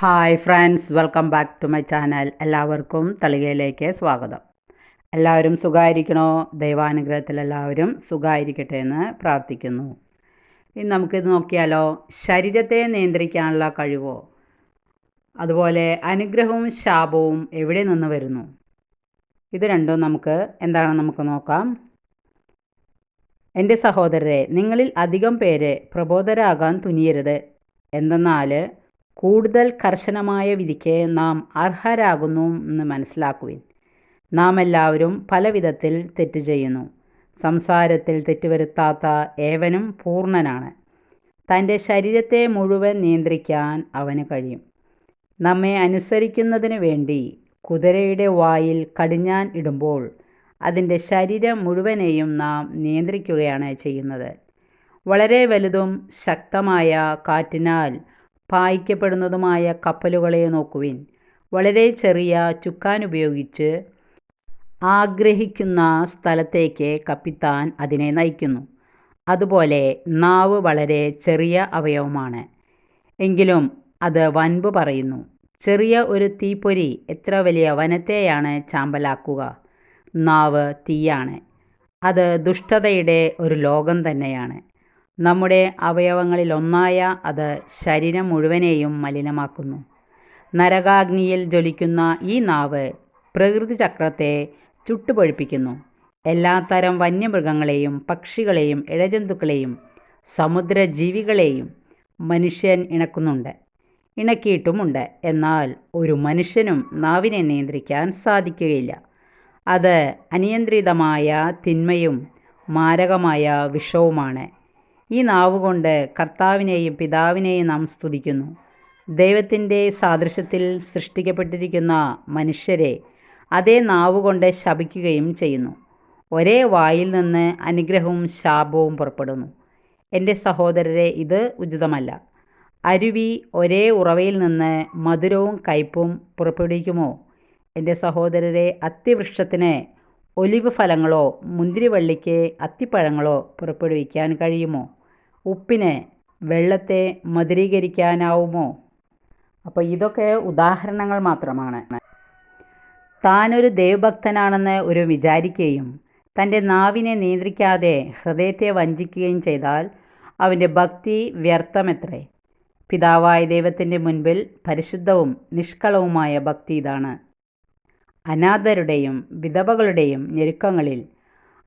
Hi friends welcome back to my channel എല്ലാവർക്കും തളികയിലേക്ക് സ്വാഗതം. എല്ലാവരും സുഖമായിരിക്കണോ ദൈവാനുഗ്രഹത്തിൽ എല്ലാവരും സുഖമായിരിക്കട്ടെ എന്ന് പ്രാർത്ഥിക്കുന്നു. ഇനി നമുക്കിത് നോക്കിയാലോ? ശരീരത്തെ നിയന്ത്രിക്കാനുള്ള കഴിവോ? അതുപോലെ അനുഗ്രഹവും ശാപവും എവിടെ നിന്ന് വരുന്നു? ഇത് രണ്ടും നമുക്ക് എന്താണ് നമുക്ക് നോക്കാം. എന്റെ സഹോദരരെ നിങ്ങളിൽ അധികം പേരെ പ്രബോധരാകാൻ തുനിയരുത്. എന്തെന്നാൽ കൂടുതൽ കർശനമായ വിധിക്ക് നാം അർഹരാകുന്നു എന്ന് മനസ്സിലാക്കുവിൻ. നാം എല്ലാവരും പല വിധത്തിൽ തെറ്റ് ചെയ്യുന്നു. സംസാരത്തിൽ തെറ്റുവരുത്താത്ത ഏവനും പൂർണനാണ്. തന്റെ ശരീരത്തെ മുഴുവൻ നിയന്ത്രിക്കാൻ അവന് കഴിയും. നമ്മെ അനുസരിക്കുന്നതിന് വേണ്ടി കുതിരയുടെ വായിൽ കടിഞ്ഞാൻ ഇടുമ്പോൾ അതിന്റെ ശരീരം മുഴുവനെയും നാം നിയന്ത്രിക്കുകയാണ് ചെയ്യുന്നത്. വളരെ വലുതും ശക്തമായ കാറ്റിനാൽ പായിക്കപ്പെടുന്നതുമായ കപ്പലുകളെ നോക്കുവിൻ. വളരെ ചെറിയ ചുക്കാൻ ഉപയോഗിച്ച് ആഗ്രഹിക്കുന്ന സ്ഥലത്തേക്ക് കപ്പിത്താൻ അതിനെ നയിക്കുന്നു. അതുപോലെ നാവ് വളരെ ചെറിയ അവയവമാണ്. എങ്കിലും അത് വൻപ് പറയുന്നു. ചെറിയ ഒരു തീപ്പൊരി എത്ര വലിയ വനത്തെയാണ് ചാമ്പലാക്കുക? നാവ് തീയാണ്. അത് ദുഷ്ടതയുടെ ഒരു ലോകം തന്നെയാണ്. നമ്മുടെ അവയവങ്ങളിലൊന്നായ അത് ശരീരം മുഴുവനെയും മലിനമാക്കുന്നു. നരകാഗ്നിയിൽ ജ്വലിക്കുന്ന ഈ നാവ് പ്രകൃതി ചക്രത്തെ ചുട്ടുപൊഴിപ്പിക്കുന്നു. എല്ലാത്തരം വന്യമൃഗങ്ങളെയും പക്ഷികളെയും ഇഴജന്തുക്കളെയും സമുദ്രജീവികളെയും മനുഷ്യൻ ഇണക്കുന്നുണ്ട്. ഇണക്കിയിട്ടുമുണ്ട്. എന്നാൽ ഒരു മനുഷ്യനും നാവിനെ നിയന്ത്രിക്കാൻ സാധിക്കുകയില്ല. അത് അനിയന്ത്രിതമായ തിന്മയും മാരകമായ വിഷവുമാണ്. ഈ നാവുകൊണ്ട് കർത്താവിനെയും പിതാവിനെയും നാം സ്തുതിക്കുന്നു. ദൈവത്തിന്റെ സാദൃശ്യത്തിൽ സൃഷ്ടിക്കപ്പെട്ടിരിക്കുന്ന മനുഷ്യരെ അതേ നാവുകൊണ്ട് ശപിക്കുകയും ചെയ്യുന്നു. ഒരേ വായിൽ നിന്ന് അനുഗ്രഹവും ശാപവും പുറപ്പെടുന്നു. എന്റെ സഹോദരരെ ഇത് ഉചിതമല്ല. അരുവി ഒരേ ഉറവയിൽ നിന്ന് മധുരവും കയ്പും പുറപ്പെടുവിക്കുമോ? എന്റെ സഹോദരരെ അത്തിവൃക്ഷത്തിന് ഒലിവ് ഫലങ്ങളോ മുന്തിരിവള്ളിക്ക് അത്തിപ്പഴങ്ങളോ പുറപ്പെടുവിക്കാൻ കഴിയുമോ? ഉപ്പിന് വെള്ളത്തെ മധുരീകരിക്കാനാവുമോ? അപ്പോൾ ഇതൊക്കെ ഉദാഹരണങ്ങൾ മാത്രമാണ്. താനൊരു ദൈവഭക്തനാണെന്ന് ഒരു വിചാരിക്കുകയും തന്റെ നാവിനെ നിയന്ത്രിക്കാതെ ഹൃദയത്തെ വഞ്ചിക്കുകയും ചെയ്താൽ അവന്റെ ഭക്തി വ്യർത്ഥമെത്രേ. പിതാവായ ദൈവത്തിന്റെ മുൻപിൽ പരിശുദ്ധവും നിഷ്കളവുമായ ഭക്തി ഇതാണ്. അനാഥരുടെയും വിധവകളുടെയും ഞെരുക്കങ്ങളിൽ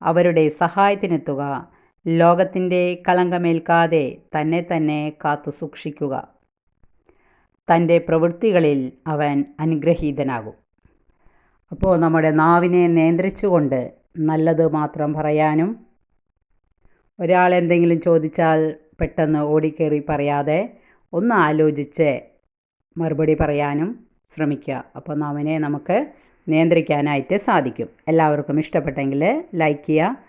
അവരുടെ സഹായത്തിനെത്തുക ലോകത്തിന്റെ കളങ്കമേൽക്കാതെ തന്നെ തന്നെ കാത്തു സൂക്ഷിക്കുക. തന്റെ പ്രവൃത്തികളിൽ അവൻ അനുഗ്രഹീതനാകും. അപ്പോൾ നമ്മുടെ നാവിനെ നിയന്ത്രിച്ചുകൊണ്ട് നല്ലത് മാത്രം പറയാനും ഒരാൾ എന്തെങ്കിലും ചോദിച്ചാൽ പെട്ടെന്ന് ഓടിക്കേറി പറയാതെ ഒന്ന് ആലോചിച്ച് മറുപടി പറയാനും ശ്രമിക്കുക. അപ്പോൾ നാവിനെ നമുക്ക് നിയന്ത്രിക്കാനായിട്ട് സാധിക്കും. എല്ലാവർക്കും ഇഷ്ടപ്പെട്ടെങ്കിൽ ലൈക്ക് ചെയ്യുക